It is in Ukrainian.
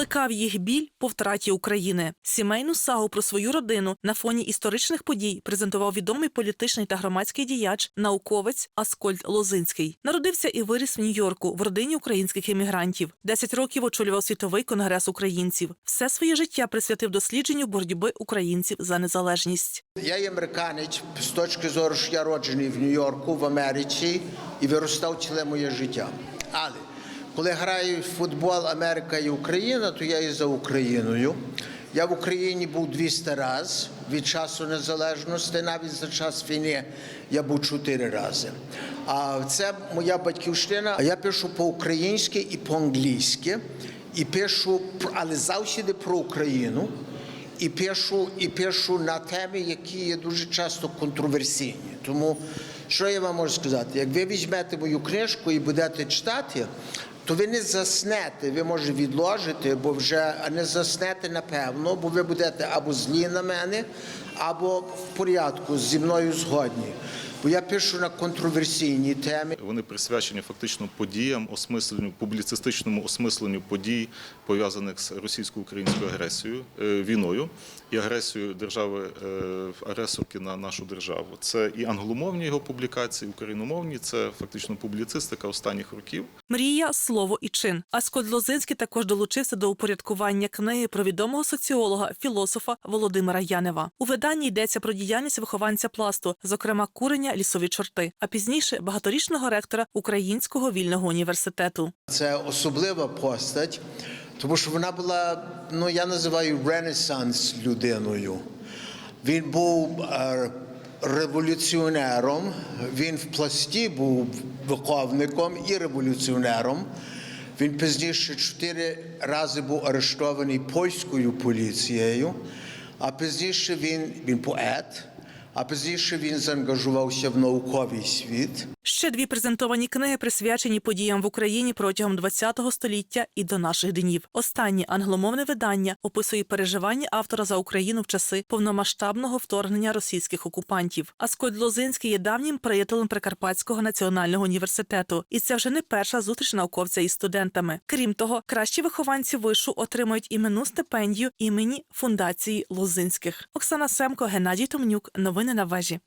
Плекав їх біль по втраті України. Сімейну сагу про свою родину на фоні історичних подій презентував відомий політичний та громадський діяч, науковець Аскольд Лозинський. Народився і виріс в Нью-Йорку в родині українських іммігрантів. Десять років очолював світовий конгрес українців. Все своє життя присвятив дослідженню боротьби українців за незалежність. Я є американець з точки зору, що я роджений в Нью-Йорку, в Америці і виростав ціле моє життя. Але коли граю в футбол Америка і Україна, то я і за Україною. Я в Україні був 200 разів від часу незалежності, навіть за час війни я був 4 рази. А це моя батьківщина. Я пишу по-українськи і по-англійськи, і пишу, але завжди про Україну і пишу, і пишу на теми, які є дуже часто контроверсійні. Тому що я вам можу сказати? Як ви візьмете мою книжку і будете читати, то ви не заснете, ви може відложите, бо вже а не заснете напевно, бо ви будете або злі на мене, або в порядку зі мною згодні. Бо я пишу на контроверсійні теми. Вони присвячені фактично подіям, осмисленню, публіцистичному осмисленню подій, пов'язаних з російсько-українською агресією, е, війною і агресією держави е, агресорки на нашу державу. Це і англомовні його публікації, україномовні, це фактично публіцистика останніх років. Мрія, слово і чин. Аскольд Лозинський також долучився до упорядкування книги про відомого соціолога, філософа Володимира Янева. У виданні йдеться про діяльність вихованця пласту, зокрема курення лісові чорти, а пізніше багаторічного ректора Українського вільного університету. Це особлива постать, тому що вона була, ну я називаю ренесанс людиною. Він був е, революціонером, він в пласті був виховником і революціонером. Він пізніше чотири рази був арештований польською поліцією, а пізніше він, він поет, а пізніше він заангажувався в науковий світ. Ще дві презентовані книги присвячені подіям в Україні протягом ХХ століття і до наших днів. Останнє англомовне видання описує переживання автора за Україну в часи повномасштабного вторгнення російських окупантів. Аскольд Лозинський є давнім приятелем Прикарпатського національного університету, і це вже не перша зустріч науковця із студентами. Крім того, кращі вихованці вишу отримують іменну стипендію імені фундації Лозинських. Оксана Семко, Геннадій Томнюк. Новини на вежі.